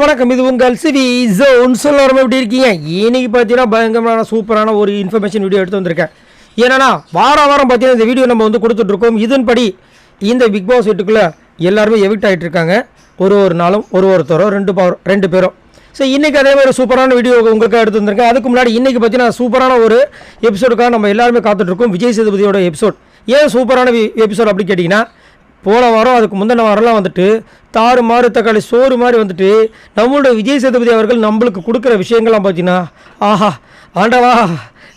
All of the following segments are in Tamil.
வணக்கம். இது உங்கள் சிவி ஜோன். சொல்ல எப்படி இருக்கீங்க? இன்னைக்கு பார்த்தீங்கன்னா பயங்கரமான சூப்பரான ஒரு இன்ஃபர்மேஷன் வீடியோ எடுத்து வந்திருக்கேன். ஏன்னா வார வாரம் பார்த்தீங்கன்னா இந்த வீடியோ நம்ம வந்து கொடுத்துட்ருக்கோம் இதன்படி இந்த பிக் பாஸ் வீட்டுக்குள்ளே எல்லாருமே எவிக்ட் ஆகிட்டு இருக்காங்க. ஒரு ஒரு நாளும் ஒரு ஒருத்தரோ ரெண்டு பவர் ரெண்டு பேரும் ஸோ இன்றைக்கி அதே மாதிரி சூப்பரான வீடியோ உங்களுக்கு எடுத்து வந்திருக்கேன். அதுக்கு முன்னாடி இன்றைக்கி பார்த்தீங்கன்னா சூப்பரான ஒரு எபிசோடுக்காக நம்ம எல்லாருமே காத்துட்ருக்கோம் விஜய் சேதுபதியோட எபிசோட் ஏன் சூப்பரான எபிசோட் அப்படின்னு கேட்டிங்கன்னா போன வாரம் அதுக்கு முந்தின வாரம்லாம் வந்துட்டு தாறு மாறு தக்காளி சோறு மாதிரி வந்துட்டு நம்மளோட விஜய் சேதுபதி அவர்கள் நம்மளுக்கு கொடுக்குற விஷயங்கள்லாம் பார்த்தீங்கன்னா ஆஹா ஆண்டவா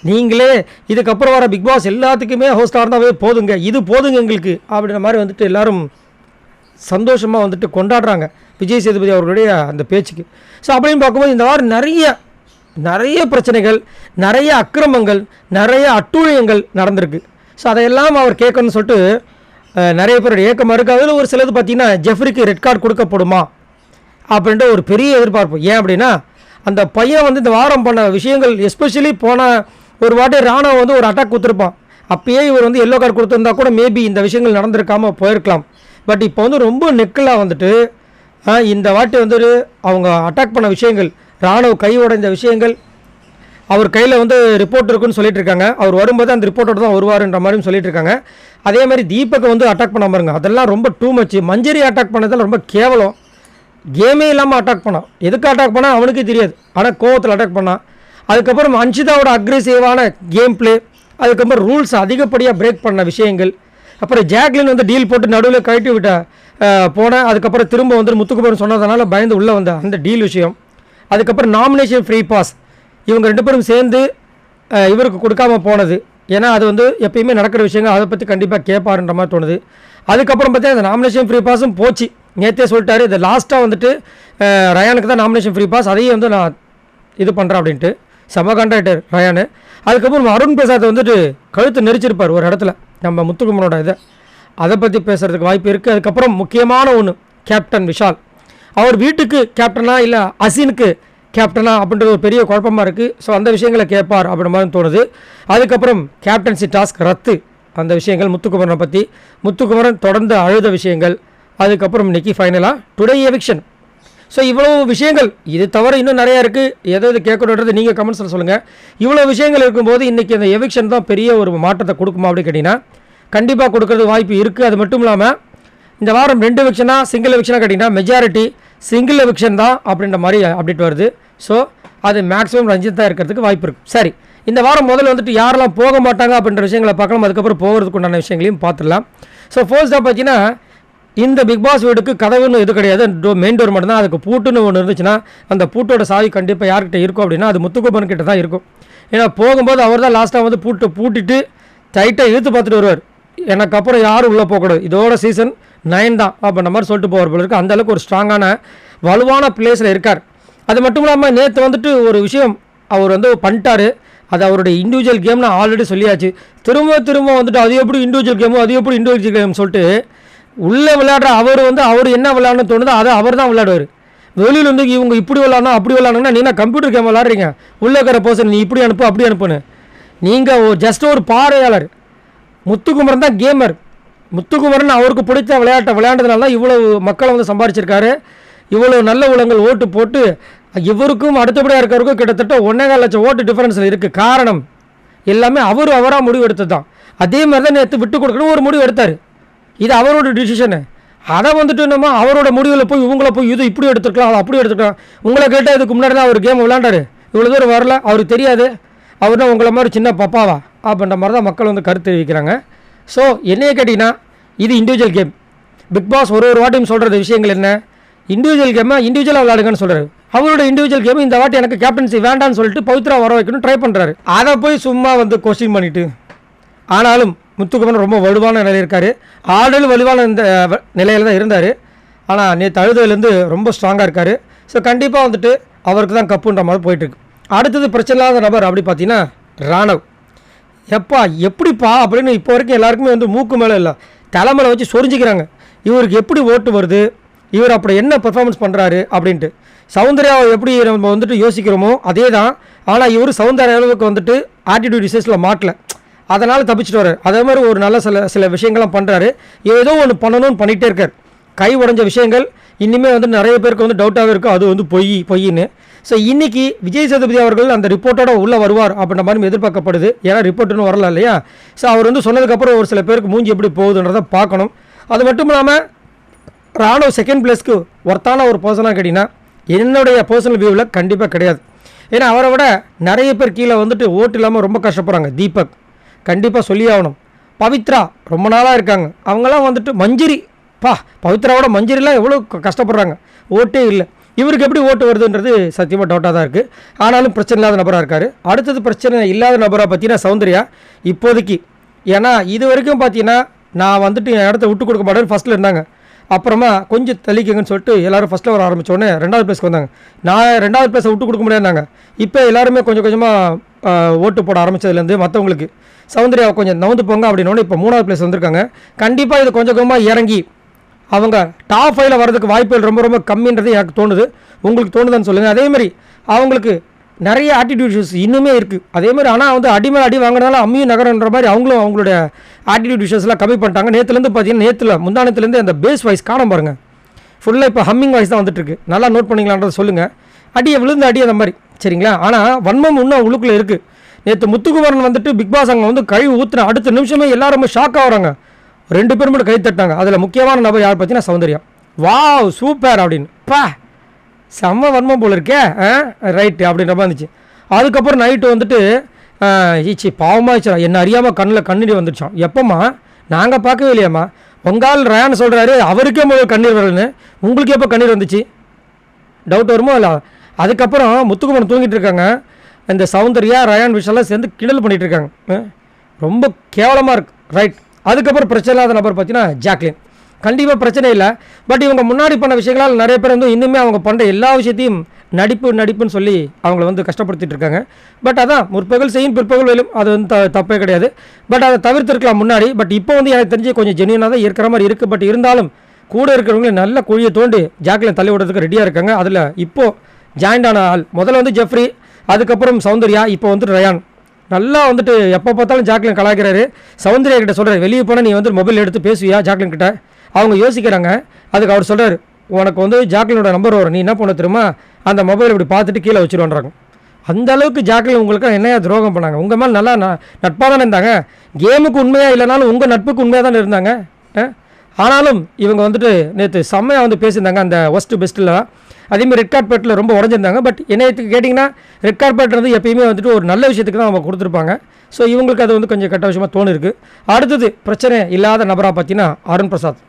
நீங்களே இதுக்கப்புறம் வர பிக் பாஸ் எல்லாத்துக்குமே ஹோஸ்டாக இருந்தாவே போதுங்க இது போதுங்க எங்களுக்கு அப்படின்ற மாதிரி வந்துட்டு எல்லாரும் சந்தோஷமாக வந்துட்டு கொண்டாடுறாங்க விஜய் சேதுபதி அவர்களுடைய அந்த பேச்சுக்கு. ஸோ அப்படின்னு பார்க்கும்போது இந்த வாரம் நிறைய நிறைய பிரச்சனைகள் நிறைய அக்கிரமங்கள் நிறைய அட்டூழியங்கள் நடந்திருக்கு. ஸோ அதையெல்லாம் அவர் கேட்கணும்னு சொல்லிட்டு நிறைய பேருடைய ஏக்கமாக இருக்குது அதில் ஒரு சிலது பார்த்தீங்கன்னா ஜெஃப்ரிக்கு ரெட் கார்டு கொடுக்கப்படுமா? அப்படின்ற ஒரு பெரிய எதிர்பார்ப்பு. ஏன் அப்படின்னா அந்த பையன் வந்து இந்த வாரம் பண்ண விஷயங்கள் எஸ்பெஷலி போன ஒரு வாட்டி ராணுவம் வந்து ஒரு அட்டாக் கொடுத்துருப்பான். அப்பயே இவர் வந்து எல்லோ கார்டு கொடுத்துருந்தா கூட மேபி இந்த விஷயங்கள் நடந்திருக்காமல் போயிருக்கலாம். பட் இப்போ வந்து ரொம்ப நெக்கலாக வந்துட்டு இந்த வாட்டி வந்துட்டு அவங்க அட்டாக் பண்ண விஷயங்கள் ராணுவ கை உடைந்த விஷயங்கள் அவர் கையில் வந்து ரிப்போர்ட் இருக்குன்னு சொல்லிட்டு இருக்காங்க. அவர் வரும்போது அந்த ரிப்போர்ட்டோட தான் வருவாருன்ற மாதிரியும் சொல்லிட்டு இருக்காங்க. அதே மாதிரி தீபக்கை வந்து அட்டாக் பண்ண பாருங்க அதெல்லாம் ரொம்ப டூ மச்சு மஞ்சரி அட்டாக் பண்ணதெல்லாம் ரொம்ப கேவலம். கேமே இல்லாமல் அட்டாக் பண்ணான் எதுக்கு அட்டாக் பண்ணால் அவனுக்கே தெரியாது. ஆனால் கோவத்தில் அட்டாக் பண்ணான் அதுக்கப்புறம் அன்ஷிதாவோட அக்ரெசிவான கேம் பிளே அதுக்கப்புறம் ரூல்ஸ் அதிகப்படியாக பிரேக் பண்ண விஷயங்கள். அப்புறம் ஜாக்லின் வந்து டீல் போட்டு நடுவில் கழட்டி விட்ட போனேன் அதுக்கப்புறம் திரும்ப வந்து முத்துக்குமரன் சொன்னதுனால பயந்து உள்ளே வந்த அந்த டீல் விஷயம். அதுக்கப்புறம் நாமினேஷன் ஃப்ரீ பாஸ் இவங்க ரெண்டு பேரும் சேர்ந்து இவருக்கு கொடுக்காம போனது. ஏன்னா அது வந்து எப்பயுமே நடக்கிற விஷயங்கள் அதை பற்றி கண்டிப்பாக கேட்பாருன்ற மாதிரி தோணுது. அதுக்கப்புறம் பார்த்தீங்கன்னா அந்த நாமினேஷன் ஃப்ரீ பாஸும் போச்சு. நேற்றே சொல்லிட்டாரு இது லாஸ்ட்டாக வந்துட்டு ரயானுக்கு தான் நாமினேஷன் ஃப்ரீ பாஸ் அதையும் வந்து நான் இது பண்ணுறேன் அப்படின்ட்டு. செம கான்ட்ராக்டர் ரயானு. அதுக்கப்புறம் அருண் பிரசாத் வந்துட்டு கழுத்து நெரிச்சிருப்பார் ஒரு இடத்துல நம்ம முத்துக்குமரோட இதை. அதை பற்றி பேசுகிறதுக்கு வாய்ப்பு இருக்குது அதுக்கப்புறம் முக்கியமான ஒன்று கேப்டன் விஷால். அவர் வீட்டுக்கு கேப்டனா இல்லை அசினுக்கு கேப்டனா அப்படின்றது ஒரு பெரிய குழப்பமாக இருக்குது ஸோ அந்த விஷயங்களை கேட்பார் அப்படின்ற மாதிரி தோணுது. அதுக்கப்புறம் கேப்டன்சி டாஸ்க் ரத்து. அந்த விஷயங்கள் முத்துக்குமரனை பற்றி முத்துக்குமரன் தொடர்ந்து அழுத விஷயங்கள். அதுக்கப்புறம் இன்னைக்கு ஃபைனலாக டுடே எவிக்ஷன் ஸோ இவ்வளோ விஷயங்கள் இது தவிர இன்னும் நிறையா இருக்குது எது எது கேட்கணுன்றது நீங்கள் கமெண்ட்ஸில் சொல்லுங்கள் இவ்வளோ விஷயங்கள் இருக்கும்போது இன்றைக்கி அந்த எவிக்ஷன் தான் பெரிய ஒரு மாற்றத்தை கொடுக்குமா அப்படின்னு கேட்டிங்கன்னா கண்டிப்பாக கொடுக்கறது வாய்ப்பு இருக்குது அது மட்டும் இல்லாமல் இந்த வாரம் ரெண்டு எவிக்ஷனா சிங்கிள் எவிக்ஷனாக கேட்டிங்கன்னா மெஜாரிட்டி சிங்கிள் எவிக்ஷன் தான் அப்படின்ற மாதிரி அப்டேட் வருது. ஸோ அது மேக்ஸிமம் ரஞ்சித் தான் இருக்கிறதுக்கு வாய்ப்பு இருக்குது சரி இந்த வாரம் முதல்ல வந்துட்டு யாரெல்லாம் போக மாட்டாங்க அப்படின்ற விஷயங்களை பார்க்கலாம். அதுக்கப்புறம் போகிறதுக்கு உண்டான விஷயங்களையும் பார்த்துடலாம். ஸோ ஃபர்ஸ்ட்டாக பார்த்தீங்கன்னா இந்த பிக் பாஸ் வீடுக்கு கதவுன்னு இது கிடையாது. டோ மெயின் டோர் மட்டும்தான். அதுக்கு பூட்டுன்னு ஒன்று இருந்துச்சுன்னா அந்த பூட்டோட சாவி கண்டிப்பாக யார்கிட்ட இருக்கும் அப்படின்னா அது முத்துக்குப்பன் கிட்ட தான் இருக்கும். ஏன்னா போகும்போது அவர் தான் லாஸ்ட்டாக வந்து பூட்டை பூட்டிட்டு டைட்டாக இழுத்து பார்த்துட்டு வருவார். எனக்கு அப்புறம் யாரும் உள்ளே போகக்கூடாது. இதோட சீசன் நயன் தான் அப்படின்ற மாதிரி சொல்லிட்டு போவார் போல இருக்கு. அந்த அளவுக்கு ஒரு ஸ்ட்ராங்கான வலுவான பிளேஸில் இருக்கார். அது மட்டும் இல்லாமல் நேற்று வந்துட்டு ஒரு விஷயம் அவர் வந்து பண்ணிட்டார். அது அவருடைய இண்டிவிஜுவல் கேம்னு ஆல்ரெடி சொல்லியாச்சு. திரும்ப திரும்ப வந்துட்டு அது எப்படி இண்டிவிஜுவல் கேமோ அது எப்படி இண்டிவிஜுவல் கேம் சொல்லிட்டு உள்ளே விளையாடுற அவர் வந்து அவர் என்ன விளையாடணும்னு தோணுதோ அதை அவர் தான் விளையாடுவார். வெளியில் வந்து இவங்க இப்படி விளையாடணும் அப்படி விளையாடணும்னா நீ என்ன கம்ப்யூட்டர் கேம் விளாட்றீங்க உள்ளே இருக்கிற பர்சன் நீ இப்படி அனுப்பு அப்படி அனுப்புன்னு. நீங்கள் ஜஸ்ட் ஒரு பார்வையாளர். முத்துக்குமரன் தான் கேமர் முத்துக்குமரன் அவருக்கு பிடித்த விளையாட்டை விளையாண்டதுனால தான் இவ்வளவு மக்களை வந்து சம்பாரிச்சிருக்காரு. இவ்வளோ நல்ல உலகங்கள் ஓட்டு போட்டு இவருக்கும் அடுத்தபடியாக இருக்கிறவருக்கும் கிட்டத்தட்ட ஒன்றேகால் லட்சம் ஓட்டு டிஃப்ரென்ஸில் இருக்குது காரணம் எல்லாமே அவர் அவராக முடிவு எடுத்தது தான் அதே மாதிரி தான் நேற்று விட்டு கொடுக்கணும் ஒரு முடிவு எடுத்தார். இது அவரோட டிசிஷனு அதை வந்துட்டு என்னமோ அவரோட முடிவில் போய் இவங்கள போய் இது இப்படி எடுத்துக்கலாம் அதை அப்படி எடுத்துக்கலாம் உங்களை கேட்டால் இதுக்கு முன்னாடி தான் அவர் கேம் விளாண்டாரு இவ்வளோ தூரம் வரல அவருக்கு தெரியாது. அவர் தான் உங்களை மாதிரி சின்ன பப்பாவா அப்படின்ற மாதிரி தான் மக்கள் வந்து கருத்து தெரிவிக்கிறாங்க. ஸோ என்னைய கேட்டிங்கன்னா இது இண்டிவிஜுவல் கேம் பிக் பாஸ் ஒரு ஒரு வாட்டியும் சொல்கிறது விஷயங்கள் என்ன? இண்டிவிஜுவல் கேமை இண்டிவிஜுவலாக விளையாடுங்கன்னு சொல்கிறாரு அவரோட இண்டிவிஜுவல் கேம் இந்த வாட்டி எனக்கு கேப்டன்சி வேண்டாம்னு சொல்லிட்டு பவித்ரா வர வைக்கணும் ட்ரை பண்ணுறாரு அதை போய் சும்மா வந்து கொஸ்டின் பண்ணிட்டு ஆனாலும் முத்துக்குமரன் ரொம்ப வலுவான நிலையில் இருக்கார். ஆல்ரெடி வலுவான இந்த நிலையில் தான் இருந்தார். ஆனால் நேற்று அழுதுலேருந்து ரொம்ப ஸ்ட்ராங்காக இருக்கார். ஸோ கண்டிப்பாக வந்துட்டு அவருக்கு தான் கப்புன்ற மாதிரி போயிட்டுருக்கு அடுத்தது பிரச்சனை இல்லாத நபர் அப்படி பார்த்தீங்கன்னா ராணவ். எப்பா எப்படிப்பா அப்படின்னு இப்போ வரைக்கும் எல்லாருக்குமே வந்து மூக்கு மேலே இல்லை தலைமையில் வச்சு சொரிஞ்சிக்கிறாங்க. இவருக்கு எப்படி ஓட்டு வருது? இவர் அப்படி என்ன பெர்ஃபார்மன்ஸ் பண்ணுறாரு அப்படின்ட்டு. சௌந்தர்யாவை எப்படி நம்ம வந்துட்டு யோசிக்கிறோமோ அதே தான் ஆனால் இவர் சௌந்தர்யா அளவுக்கு வந்துட்டு ஆட்டிடியூட் டிசைஸில் மாட்டலை. அதனால் தப்பிச்சிட்டு வர்றாரு. அதே மாதிரி ஒரு நல்ல சில சில விஷயங்கள்லாம் பண்ணுறாரு ஏதோ ஒன்று பண்ணணும்னு பண்ணிகிட்டே இருக்கார். கை உடைஞ்ச விஷயங்கள் இனிமேல் வந்து நிறைய பேருக்கு வந்து டவுட்டாகவே இருக்கும் அது வந்து பொய் பொய்ன்னு ஸோ இன்னைக்கு விஜய் சேதுபதி அவர்கள் அந்த ரிப்போர்ட்டோட உள்ளே வருவார் அப்படின்ற மாதிரி எதிர்பார்க்கப்படுது. ஏன்னா ரிப்போர்ட் வரல இல்லையா? ஸோ அவர் வந்து சொன்னதுக்கப்புறம் ஒரு சில பேருக்கு மூஞ்சி எப்படி போகுதுன்றதை பார்க்கணும். அது மட்டும் இல்லாமல் ராணுவ செகண்ட் பிளேஸ்க்கு ஒர்த்தான ஒரு பர்சனாக கேட்டிங்கன்னா என்னுடைய பர்சனல் வியூவில் கண்டிப்பாக கிடையாது. ஏன்னா அவரை விட நிறைய பேர் கீழே வந்துட்டு ஓட்டு இல்லாமல் ரொம்ப கஷ்டப்படுறாங்க. தீபக். கண்டிப்பாக சொல்லி ஆகணும். பவித்ரா ரொம்ப நாளாக இருக்காங்க. அவங்களாம் வந்துட்டு மஞ்சரி பா பவித்ராவோட மஞ்சரிலாம் எவ்வளோ கஷ்டப்படுறாங்க. ஓட்டே இல்லை. இவருக்கு எப்படி ஓட்டு வருதுன்றது சத்தியமாக டவுட்டாக தான் இருக்குது ஆனாலும் பிரச்சனை இல்லாத நபராக இருக்கார். அடுத்தது பிரச்சனை இல்லாத நபராக பார்த்தீங்கன்னா சௌந்தர்யா. இப்போதைக்கு ஏன்னா இது வரைக்கும் பார்த்தீங்கன்னா நான் வந்துட்டு என் இடத்த விட்டு கொடுக்க மாட்டேன்னு ஃபஸ்ட்டில் இருந்தாங்க. அப்புறமா கொஞ்சம் தெளிக்குங்கன்னு சொல்லிட்டு எல்லாரும் ஃபஸ்ட்டில் வர ஆரம்பித்தோடனே ரெண்டாவது பிளேஸ்க்கு வந்தாங்க. நான் ரெண்டாவது பிளேஸை விட்டு கொடுக்க முடியாதுனாங்க இப்போ எல்லாருமே கொஞ்சம் கொஞ்சமாக ஓட்டு போட ஆரம்பிச்சதுலேருந்து மற்றவங்களுக்கு சௌந்தர்யாவை கொஞ்சம் நவுந்து போங்க அப்படின்னோடனே இப்போ மூணாவது பிளேஸ் வந்திருக்காங்க. கண்டிப்பாக இது கொஞ்சம் கொஞ்சமாக இறங்கி அவங்க டாப் ஃபைவ்ல வரதுக்கு வாய்ப்புகள் ரொம்ப ரொம்ப கம்மின்றது எனக்கு தோணுது. உங்களுக்கு தோணுதான்னு சொல்லுங்கள் அதே மாதிரி அவங்களுக்கு நிறைய ஆட்டிடியூட் இஷ்யூஸ் இன்னுமே இருக்குது அதே மாதிரி ஆனால் வந்து அடி அடி வாங்கினால அம்மியும் நகரன்ற மாதிரி அவங்களும் அவங்களுடைய ஆட்டிடியூட் இஷ்யூஸ்லாம் கம்மி பண்ணிட்டாங்க. நேற்றுலேருந்து பார்த்தீங்கன்னா நேற்றுல முந்தானத்துலேருந்து அந்த பேஸ் வாய்ஸ் காண பாருங்க. ஃபுல்லாக இப்போ ஹம்மிங் வாய்ஸ் தான் வந்துட்டு இருக்கு. நல்லா நோட் பண்ணிக்கலான்றதை சொல்லுங்கள் அடியை விழுந்து அடி அந்த மாதிரி சரிங்களா? ஆனால் வன்மம் இன்னும் உள்ளுக்குள்ளே இருக்குது நேற்று முத்துக்குமரன் வந்துட்டு பிக் பாஸ் அங்கே வந்து கழிவு ஊற்றுன அடுத்த நிமிஷமே எல்லாரும் ஷாக்காக ஷாக் ரெண்டு பேரும் மட்டும் கை தட்டாங்க அதில் முக்கியமான நபர் யார் பார்த்தீங்கன்னா சௌந்தர்யா. வாவ் சூப்பர் அப்படின்னு. பா செம்ம வன்மம் போல இருக்கே ரைட்டு அப்படின்ற மாதிரி இருந்துச்சு. அதுக்கப்புறம் நைட்டு வந்துட்டு ஈச்சி பாவமாச்சுடா என்ன அறியாமல் கண்ணில் கண்ணீர் வந்துடுச்சோம். எப்போம்மா? நாங்கள் பார்க்கவே இல்லையாம்மா? பொங்கால் ரயான் சொல்கிறாரு அவருக்கே முதல் கண்ணீர் வரலன்னு. உங்களுக்கு எப்போ கண்ணீர் வந்துச்சு? டவுட் வருமோ இல்லை? அதுக்கப்புறம் முத்துக்குமரன் தூங்கிட்டு இருக்காங்க. இந்த சௌந்தர்யா ரயான் விஷயம்லாம் சேர்ந்து கிண்டல் பண்ணிகிட்டு இருக்காங்க. ரொம்ப கேவலமாக இருக்கு. ரைட் அதுக்கப்புறம் பிரச்சனை இல்லாத நபர் பார்த்தீங்கன்னா ஜாக்லின். கண்டிப்பாக பிரச்சனை இல்லை. பட் இவங்க முன்னாடி பண்ண விஷயங்களால் நிறைய பேர் வந்து இன்னுமே அவங்க பண்ணுற எல்லா விஷயத்தையும் நடிப்பு நடிப்புன்னு சொல்லி அவங்கள வந்து கஷ்டப்படுத்திட்டு இருக்காங்க. பட் அதான் முற்பகல் செய்யும் பிற்பகல் வெல்லும் அது வந்து த தப்பே கிடையாது. பட் அதை தவிர்த்திருக்கலாம் முன்னாடி. பட் இப்போ வந்து எனக்கு தெரிஞ்சு கொஞ்சம் ஜென்யூனாக தான் இருக்கிற மாதிரி இருக்குது பட் இருந்தாலும் கூட இருக்கிறவங்களே நல்ல குழியை தோண்டி ஜாக்லின் தள்ளி விடுறதுக்கு ரெடியாக இருக்காங்க. அதில் இப்போது ஜாயின்ட் ஆன ஆள். முதல்ல வந்து ஜெஃப்ரி அதுக்கப்புறம் சௌந்தர்யா இப்போ வந்துட்டு ரயான். நல்லா வந்துட்டு எப்போ பார்த்தாலும் ஜாக்லின் கலாய்க்கிறாரு. சௌந்தர்யா கிட்ட சொல்கிறார் வெளியே போனால் நீ வந்து மொபைல் எடுத்து பேசுவியா? ஜாக்லின் கிட்ட. அவங்க யோசிக்கிறாங்க. அதுக்கு அவர் சொல்கிறார் உனக்கு வந்து ஜாக்லினோட நம்பர் வரும். நீ என்ன பண்ண தெரியுமா? அந்த மொபைல் இப்படி பார்த்துட்டு கீழே வச்சிருவான்றாங்க. அந்த அளவுக்கு ஜாக்லின் உங்களுக்கு என்னையா துரோகம் பண்ணாங்க? உங்கள் மேலே நல்லா நட்பாக தானே இருந்தாங்க? கேமுக்கு உண்மையாக இல்லைனாலும் உங்கள் நட்புக்கு உண்மையாக தானே இருந்தாங்க? ஆ? ஆனாலும் இவங்க வந்துட்டு நேற்று செம்மையாக வந்து பேசியிருந்தாங்க அந்த ஒஸ்ட்டு பெஸ்ட்டில் அதேமாதிரி ரெட் கார்பெட்டில் ரொம்ப உடஞ்சிருந்தாங்க. பட் என்னையத்துக்கு கேட்டிங்கன்னா ரெட் கார்பெட்ன்றது எப்பயுமே வந்துட்டு ஒரு நல்ல விஷயத்துக்கு தான் அவங்க கொடுத்துருப்பாங்க. ஸோ இவங்களுக்கு அது வந்து கொஞ்சம் கெட்ட விஷயமாக தோணிருக்கு. அடுத்தது பிரச்சனை இல்லாத நபராக பார்த்தீங்கன்னா அருண் பிரசாத்.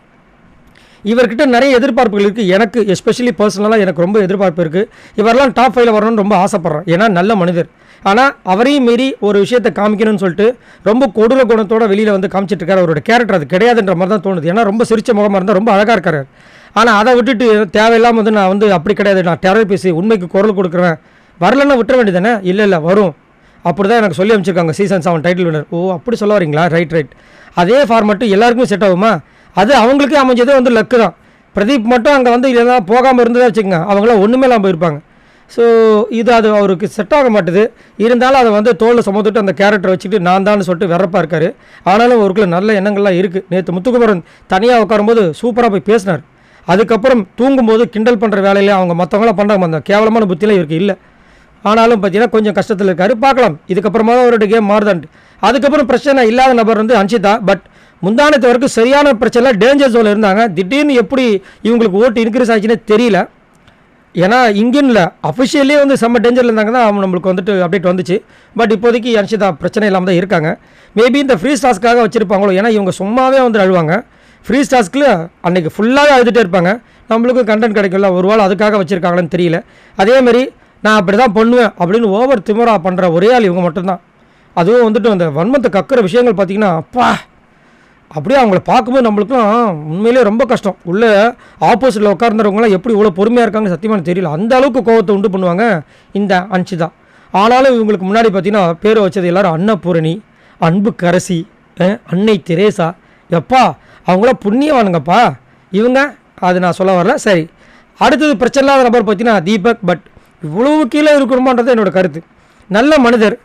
இவர்கிட்ட நிறைய எதிர்பார்ப்புகள் இருக்குது எனக்கு எஸ்பெஷலி பர்சனலாக எனக்கு ரொம்ப எதிர்பார்ப்பு இருக்குது இவரெல்லாம் டாப் ஃபைவ்ல வரணும்னு ரொம்ப ஆசைப்பட்றேன். ஏன்னா நல்ல மனிதர். ஆனால் அவரையும் மீறி ஒரு விஷயத்தை காமிக்கணும்னு சொல்லிட்டு ரொம்ப கொடூர குணத்தோட வெளியில் வந்து காமிச்சிட்டு இருக்காரு. அவரோட கேரக்டர் அது கிடையாதுன்ற மாதிரி தான் தோணுது. ஏன்னா ரொம்ப சிரிச்ச முகமாக இருந்தால் ரொம்ப அழகாக இருக்காரு. ஆனால் அதை விட்டுட்டு தேவையில்லாமல் வந்து நான் வந்து அப்படி கிடையாது. நான் டெரர் பேசி உண்மைக்கு குரல் கொடுக்குறேன். வரலன்னா விட்டுற வேண்டியதானே இல்லை இல்லை வரும். அப்படி தான் எனக்கு சொல்லி அமைச்சிருக்காங்க சீசன் செவன் டைட்டில் வினர் ஓ அப்படி சொல்ல வரீங்களா? ரைட் ரைட் அதே ஃபார்மேட்டு எல்லாருக்குமே செட் ஆகுமா? அது அவங்களுக்கே அமைஞ்சதே வந்து லக்கு தான். பிரதீப் மட்டும் அங்கே வந்து இல்லைனா போகாமல் இருந்ததா வச்சுக்கோங்க. அவங்களாம் ஒன்றுமே இல்லாமல் போயிருப்பாங்க. ஸோ இது அது அவருக்கு செட் ஆக மாட்டுது. இருந்தாலும் அதை வந்து தோலில் சுமந்துட்டு அந்த கேரக்டர் வச்சுட்டு நான் தான் சொல்லிட்டு வெறப்பா இருக்காரு. ஆனாலும் அவருக்குள்ள நல்ல எண்ணங்கள்லாம் இருக்குது நேற்று முத்துக்குமரன் தனியாக உட்காரும்போது சூப்பராக போய் பேசினார். அதுக்கப்புறம் தூங்கும்போது கிண்டல் பண்ணுற வேலையில அவங்க மற்றவங்களாம் பண்ணுறாங்க அந்த கேவலமான புத்தியெல்லாம் இவருக்கு இல்லை. ஆனாலும் பார்த்தீங்கன்னா கொஞ்சம் கஷ்டத்தில் இருக்கார். பார்க்கலாம். இதுக்கப்புறமா தான் அவருடைய கேம் மாறுதான்ட்டு. அதுக்கப்புறம் பிரச்சனை இல்லாத நபர் வந்து அன்ஷிதா. பட் முந்தானத்து வரைக்கும் சரியான பிரச்சனை டேஞ்சர் ஜோனில் இருந்தாங்க. திடீர்னு எப்படி இவங்களுக்கு ஓட்டு இன்க்ரீஸ் ஆச்சுன்னே தெரியல. ஏன்னா இங்கின்ல அஃபிஷியலே வந்து செம்ம டேஞ்சரில் இருந்தாங்க தான் அவங்க நம்மளுக்கு வந்துட்டு அப்டேட் வந்துச்சு. பட் இப்போதைக்கு அன்ஷிதா பிரச்சனை இல்லாமல் தான் இருக்காங்க. மேபி இந்த ஃப்ரீ ஸ்டாஸ்க்காக வச்சுருப்பாங்களோ ஏன்னா இவங்க சும்மாவே வந்து அழுவாங்க. ஃப்ரீ ஸ்டாஸ்க்கில் அன்றைக்கி ஃபுல்லாகவே அழுதுகிட்டே இருப்பாங்க. நம்மளுக்கும் கண்டென்ட் கிடைக்கல ஒரு வேளை அதுக்காக வச்சுருக்காங்களான்னு தெரியல. அதேமாரி நான் அப்படி தான் பண்ணுவேன் அப்படின்னு ஓவர் திமிரா பண்ணுற ஒரே ஆள் இவங்க மட்டும்தான். அதுவும் வந்துட்டு அந்த வன்மத்தை கக்கிற விஷயங்கள் பார்த்தீங்கன்னா அப்பா! அப்படியே அவங்கள பார்க்கும்போது நம்மளுக்கும் உண்மையிலேயே ரொம்ப கஷ்டம். உள்ளே ஆப்போசிட்டில் உட்கார்ந்தவங்களாம் எப்படி இவ்வளோ பொறுமையாக இருக்காங்கன்னு சத்தியமான தெரியல. அந்த அளவுக்கு கோவத்தை உண்டு பண்ணுவாங்க இந்த அன்ஷிதா ஆனாலும் இவங்களுக்கு முன்னாடி பார்த்தீங்கன்னா பேர் வச்சது எல்லோரும் அன்னபூரணி அன்பு கரசி அன்னை தெரேசா. எப்பா! அவங்களாம் புண்ணியவானுங்கப்பா. இவங்க அது நான் சொல்ல வரல சரி. அடுத்தது பிரச்சனை இல்லாத நபர் பார்த்தீங்கன்னா தீபக் பட் இவ்வளவு கீழே இருக்கணுமான்றது என்னோட கருத்து. நல்ல மனிதர்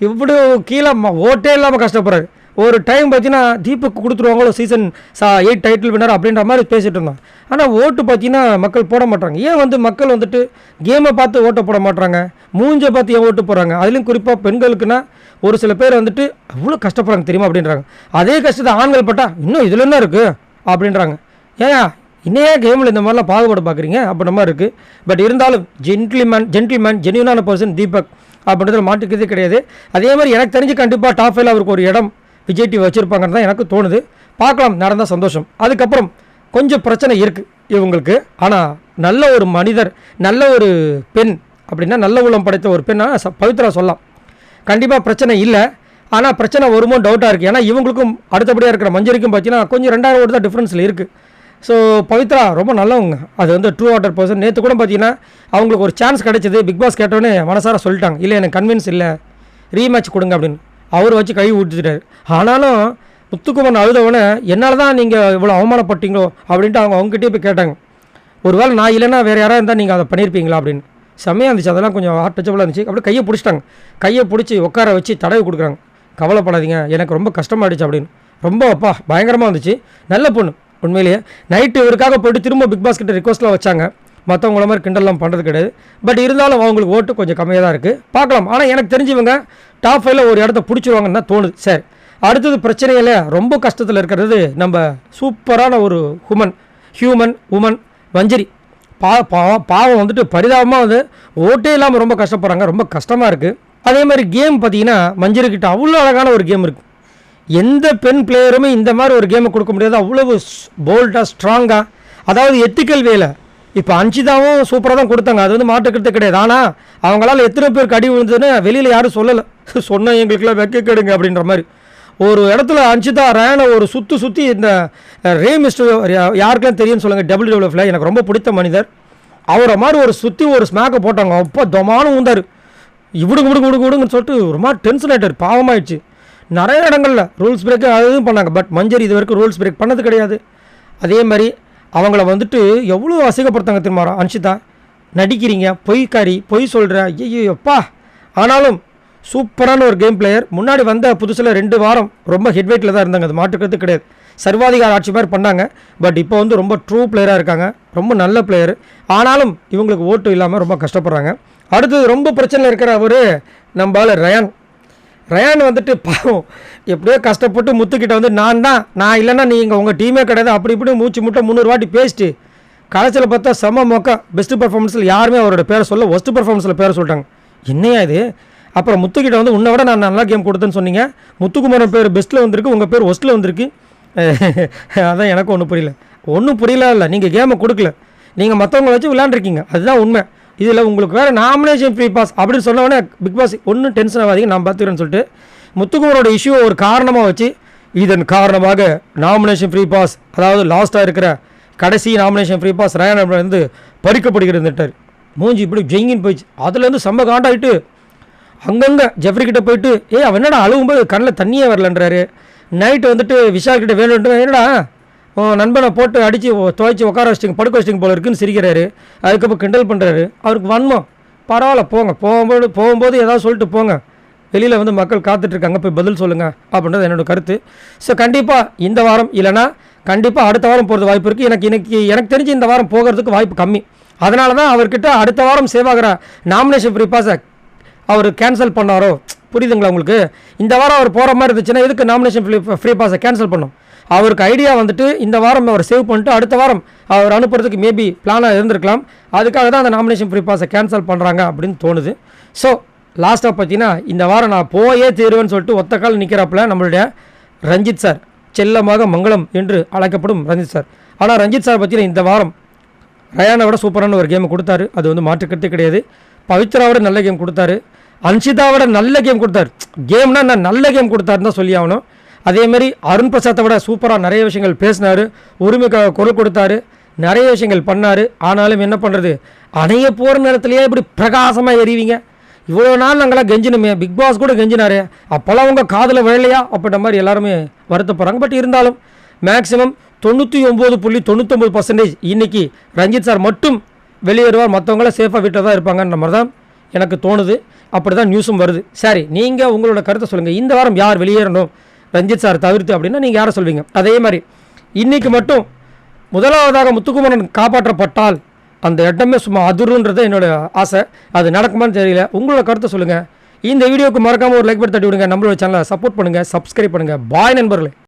இவ்வளோ கீழே ம- ஓட்டே இல்லாமல் கஷ்டப்படுறாரு. ஒரு டைம் பார்த்தீங்கன்னா தீபக் கொடுத்துருவாங்களோ சீசன் சா எயிட் டைட்டில் வினர் அப்படின்ற மாதிரி பேசிகிட்டு இருந்தோம் ஆனால் ஓட்டு பார்த்தீங்கன்னா மக்கள் போட மாட்டாங்க. ஏன் வந்து மக்கள் வந்துட்டு கேமை பார்த்து ஓட்டை போட மாட்டாங்க மூஞ்சை பார்த்து ஏன் ஓட்டு போடுறாங்க? அதுலேயும் குறிப்பாக பெண்களுக்குன்னா ஒரு சில பேர் வந்துட்டு அவ்வளோ கஷ்டப்படுறாங்க தெரியுமா? அப்படின்றாங்க. அதே கஷ்டத்தை ஆண்கள் பட்டா இன்னும் இதில் என்ன இருக்குது அப்படின்றாங்க. ஏன் இன்னையே கேமில் இந்த மாதிரிலாம் பாகுபாடு பார்க்குறீங்க அப்படின்ற மாதிரி இருக்குது பட் இருந்தாலும் ஜென்டில்மேன் ஜென்டில்மேன் ஜென்யூனான பர்சன் தீபக் அப்படின்றதுல மாட்டுக்கிறதே கிடையாது. அதே மாதிரி எனக்கு தெரிஞ்சு கண்டிப்பாக டாப் ஃபைவ்ல அவருக்கு ஒரு இடம் விஜய் டிவி வச்சுருப்பாங்கன்னு தான் எனக்கு தோணுது. பார்க்கலாம் நடந்தால் சந்தோஷம். அதுக்கப்புறம் கொஞ்சம் பிரச்சனை இருக்குது இவங்களுக்கு. ஆனால் நல்ல ஒரு மனிதர் நல்ல ஒரு பெண் அப்படின்னா நல்ல உள்ளம் படைத்த ஒரு பெண்ணா ச- பவித்ரா சொல்லலாம். கண்டிப்பாக பிரச்சனை இல்லை. ஆனால் பிரச்சனை வருமோ டவுட்டாக இருக்குது ஏன்னா இவங்களுக்கும் அடுத்தபடியாக இருக்கிற மஞ்சரிக்கும் பார்த்தீங்கன்னா கொஞ்சம் ரெண்டாயிரம் ஓட்டு தான் டிஃப்ரென்ஸில் இருக்குது ஸோ பவித்ரா ரொம்ப நல்லவங்க. அது வந்து ட்ரூ ஆர்டர் பர்சன் நேற்று கூட பார்த்தீங்கன்னா அவங்களுக்கு ஒரு சான்ஸ் கிடைச்சது. பிக் பாஸ் கேட்டோன்னே மனசார சொல்லிட்டாங்க. இல்லை எனக்கு கன்வின்ஸ் இல்லை. ரீமேட்ச் கொடுங்க அப்படின்னு. அவர் வச்சு கை ஊற்றிட்டாரு ஆனாலும் முத்துக்குமன் அழுதவனே என்னால் தான் நீங்கள் இவ்வளோ அவமானப்பட்டீங்களோ? அப்படின்ட்டு அவங்க அவங்ககிட்டயே போய் கேட்டாங்க. ஒருவேளை நான் இல்லைன்னா வேறு யாராவது இருந்தால் நீங்கள் அதை பண்ணியிருப்பீங்களா அப்படின்னு. செம்மையாக இருந்துச்சு. அதெல்லாம் கொஞ்சம் ஹார்ட் டச்சபிளாக இருந்துச்சு. அப்படியே கையை பிடிச்சிட்டாங்க. கையை பிடிச்சி உட்கார வச்சு தடவி கொடுக்குறாங்க. கவலைப்படாதீங்க. எனக்கு ரொம்ப கஷ்டமாயிடுச்சு அப்படின்னு. ரொம்ப அப்பா பயங்கரமாக இருந்துச்சு. நல்ல பொண்ணு உண்மையிலேயே. நைட்டு இவருக்காக போயிட்டு திரும்ப பிக் பாஸ் கிட்ட ரிக்வஸ்ட்லாம் வச்சாங்க. மற்றவங்கள மாதிரி கிண்டல்லாம் பண்ணுறது கிடையாது. பட் இருந்தாலும் அவங்களுக்கு ஓட்டு கொஞ்சம் கம்மியாக தான் இருக்குது பார்க்கலாம். ஆனால் எனக்கு தெரிஞ்சவங்க டாப் ஃபைவ்ல ஒரு இடத்த பிடிச்சிருவாங்கன்னு தான் தோணுது. சரி. அடுத்தது பிரச்சனையில் ரொம்ப கஷ்டத்தில் இருக்கிறது நம்ம சூப்பரான ஒரு ஹுமன் ஹியூமன் உமன் மஞ்சரி பா பாவம் பாவம் வந்துட்டு பரிதாபமாக வந்து ஓட்டே இல்லாமல் ரொம்ப கஷ்டப்படுறாங்க. ரொம்ப கஷ்டமாக இருக்குது அதே மாதிரி கேம் பார்த்தீங்கன்னா மஞ்சிருக்கிட்ட அவ்வளோ அழகான ஒரு கேம் இருக்குது எந்த பெண் பிளேயருமே இந்த மாதிரி ஒரு கேமை கொடுக்க முடியாது. அவ்வளவு போல்டாக ஸ்ட்ராங்காக அதாவது எத்திக்கல் வேலை இப்போ அஞ்சிதாவும் சூப்பராக தான் கொடுத்தாங்க. அது வந்து மாட்டுக்கிறது கிடையாது. ஆனால் அவங்களால எத்தனை பேருக்கு அடி விழுந்ததுன்னு வெளியில் யாரும் சொல்லலை. சொன்னால் எங்களுக்குலாம் வெக்க கெடுங்க அப்படின்ற மாதிரி. ஒரு இடத்துல அஞ்சிதா ரேனை ஒரு சுற்றி சுற்றி இந்த ரே மிஸ்டர் யாருக்கெல்லாம் தெரியும்னு சொல்லுங்கள் டபிள்யூ டபிள்யூஎஃப்ல எனக்கு ரொம்ப பிடித்த மனிதர். அவரை மாதிரி ஒரு சுற்றி ஒரு ஸ்மேக்கை போட்டாங்க. அப்போ தமானும் உந்தார் இவிடுங்க விடுங்க விடுங்க விடுங்கன்னு சொல்லிட்டு ஒரு மாதிரி டென்ஷன் ஆகிட்டார் பாவமாயிடுச்சு. நிறைய இடங்களில் ரூல்ஸ் பிரேக்கு அதுவும் பண்ணாங்க. பட் மஞ்சரி இது வரைக்கும் ரூல்ஸ் பிரேக் பண்ணது கிடையாது. அதே மாதிரி அவங்கள வந்துட்டு எவ்வளோ அசிங்கப்படுத்தாங்க திருமாரா அன்ஷிதா நடிக்கிறீங்க பொய்க்காரி பொய் சொல்கிற ஐயோ எப்பா ஆனாலும் சூப்பரான ஒரு கேம் பிளேயர் முன்னாடி வந்த புதுசில் ரெண்டு வாரம் ரொம்ப ஹெட்வெயிட்டில் தான் இருந்தாங்க. அது மாற்றுக்கிறது கிடையாது. சர்வாதிகார ஆட்சி மாதிரி பண்ணாங்க. பட் இப்போ வந்து ரொம்ப ட்ரூ பிளேயராக இருக்காங்க. ரொம்ப நல்ல பிளேயர் ஆனாலும் இவங்களுக்கு ஓட்டு இல்லாமல் ரொம்ப கஷ்டப்படுறாங்க. அடுத்தது ரொம்ப பிரச்சனை இருக்கிற ஒரு நம்மளால் ரயான். ரயான் வந்துட்டு பாவம் எப்படியோ கஷ்டப்பட்டு முத்துக்கிட்ட வந்து நான் தான் நான் இல்லைன்னா நீங்கள் உங்கள் டீமே கிடையாது. அப்படி இப்படி மூச்சு முட்டை முந்நூறு வாட்டி பேசிட்டு கடைசியில் பார்த்தா செம்ம மொக்க பெஸ்ட்டு பர்ஃபார்மன்ஸில் யாருமே அவரோட பேரை சொல்ல ஒஸ்ட்டு பர்ஃபார்மன்ஸில் பேரை சொல்லிட்டாங்க. என்னையா இது? அப்புறம் முத்துக்கிட்ட வந்து உன்னை விட நான் நல்லா கேம் கொடுத்தேன்னு சொன்னீங்க. முத்துக்குமாரன் பேர் பெஸ்ட்டில் வந்திருக்கு உங்கள் பேர் ஒஸ்ட்டில் வந்திருக்கு. அதான் எனக்கும் ஒன்றும் புரியல. ஒன்றும் புரியல இல்லை. நீங்கள் கேமை கொடுக்கல. நீங்கள் மற்றவங்கள வச்சு விளாண்டுருக்கீங்க அதுதான் உண்மை. இதில் உங்களுக்கு வேறு நாமினேஷன் ஃப்ரீ பாஸ் அப்படின்னு சொன்னவொடனே பிக் பாஸ் ஒன்றும் டென்ஷன் ஆகாதீங்க நான் பார்த்துக்கிறேன்னு சொல்லிட்டு முத்துக்குமரோட இஷ்யூ ஒரு காரணமாக வச்சு இதன் காரணமாக நாமினேஷன் ஃப்ரீ பாஸ் அதாவது லாஸ்ட்டாக இருக்கிற கடைசி நாமினேஷன் ஃப்ரீ பாஸ் ரயான் வந்து பறிக்கப்படுகிறது மூஞ்சி இப்படி ஜெயிங்கின்னு போயிடுச்சு. அதுலேருந்து செம்ம காண்டாகிட்டு அங்கங்கே ஜெஃப்ரி கிட்டே போயிட்டு ஏ அவன் என்னடா அழுகும்போது கண்ணில் தண்ணியே வரலன்றாரு. நைட்டு வந்துட்டு விஷால் கிட்ட வேணும்ட்டு என்னடா உன் நண்பனை போட்டு அடித்து துவைச்சி உட்கார வச்சிட்டிங்க படுக்க வச்சிட்டிங்க போல இருக்குன்னு சிரிக்கிறாரு. அதுக்கப்புறம் கிண்டல் பண்ணுறாரு அவருக்கு வன்மம். பரவாயில்ல போங்க. போகும்போது போகும்போது ஏதாவது சொல்லிட்டு போங்க. வெளியில் வந்து மக்கள் காத்துட்ருக்காங்க போய் பதில் சொல்லுங்கள் அப்படின்றது என்னோட கருத்து. ஸோ கண்டிப்பாக இந்த வாரம் இல்லைனா கண்டிப்பாக அடுத்த வாரம் போகிறது வாய்ப்பு இருக்குது எனக்கு இன்றைக்கி எனக்கு தெரிஞ்சு இந்த வாரம் போகிறதுக்கு வாய்ப்பு கம்மி. அதனால தான் அவர்கிட்ட அடுத்த வாரம் சேவ் நாமினேஷன் ஃப்ரீ பாஸை அவர் கேன்சல் பண்ணாரோ? புரியுதுங்களா உங்களுக்கு? இந்த வாரம் அவர் போகிற மாதிரி இருந்துச்சுன்னா எதுக்கு நாமினேஷன் ஃப்ரீ ஃப்ரீ பாஸை கேன்சல் பண்ணும் அவருக்கு ஐடியா வந்துட்டு இந்த வாரம் அவர் சேவ் பண்ணிட்டு அடுத்த வாரம் அவர் அனுப்புறதுக்கு மேபி பிளானாக இருந்திருக்கலாம். அதுக்காக தான் அந்த நாமினேஷன் ஃப்ரீ பாஸை கேன்சல் பண்ணுறாங்க அப்படின்னு தோணுது. ஸோ லாஸ்ட்டாக பார்த்தீங்கன்னா இந்த வாரம் நான் போயே தீருவேன்னு சொல்லிட்டு ஒத்த கால் நிற்கிறாப்புல நம்மளுடைய ரஞ்சித் சார். செல்லமாக மங்களம் என்று அழைக்கப்படும் ரஞ்சித் சார். ஆனால் ரஞ்சித் சார் பார்த்தீங்கன்னா இந்த வாரம் ரயானை விட சூப்பரான ஒரு கேம் கொடுத்தாரு. அது வந்து மாற்றுக்கிறது கிடையாது. பவித்ராவோட நல்ல கேம் கொடுத்தாரு. அன்ஷிதாவோட நல்ல கேம் கொடுத்தாரு. கேம்னா நான் நல்ல கேம் கொடுத்தாருன்னு தான் சொல்லி ஆகணும். அதேமாரி அருண் பிரசாத்தை விட சூப்பராக நிறைய விஷயங்கள் பேசினார். உரிமைக்காக குரல் கொடுத்தாரு. நிறைய விஷயங்கள் பண்ணார். ஆனாலும் என்ன பண்ணுறது அணைய போகிற நேரத்துலையே இப்படி பிரகாசமாக எறிவீங்க இவ்வளோ நாள் நாங்களாம் கெஞ்சினுமே. பிக் பாஸ் கூட கெஞ்சினாரு. அப்போல்லாம் உங்கள் காதில் விழலையா? அப்படின்ற மாதிரி எல்லாருமே வருத்தப்படுறாங்க. பட் இருந்தாலும் மேக்ஸிமம் தொண்ணூற்றி ஒம்பது புள்ளி தொண்ணூற்றொம்பது பர்சன்டேஜ் இன்றைக்கி ரஞ்சித் சார் மட்டும் வெளியேறுவார். மற்றவங்களாம் சேஃபாக வீட்டில் தான் இருப்பாங்கன்ற மாதிரி தான் எனக்கு தோணுது. அப்படி தான் நியூஸும் வருது. சரி நீங்கள் உங்களோட கருத்தை சொல்லுங்கள் இந்த வாரம் யார் வெளியேறணும்? ரஞ்சித் சார் தவிர்த்து அப்படின்னா நீங்கள் யாரை சொல்வீங்க? அதே மாதிரி இன்றைக்கு மட்டும் முதலாவதாக முத்துக்குமரன் காப்பாற்றப்பட்டால் அந்த இடமே சும்மா அதிருன்றது என்னோட ஆசை. அது நடக்குமான்னு தெரியல. உங்களோட கருத்தை சொல்லுங்கள் இந்த வீடியோக்கு மறக்காமல் ஒரு லைக் பட்டு தட்டி விடுங்க. நம்மளோட சேனலை சப்போர்ட் பண்ணுங்கள் சப்ஸ்கிரைப் பண்ணுங்கள் பாய் நண்பர்களே.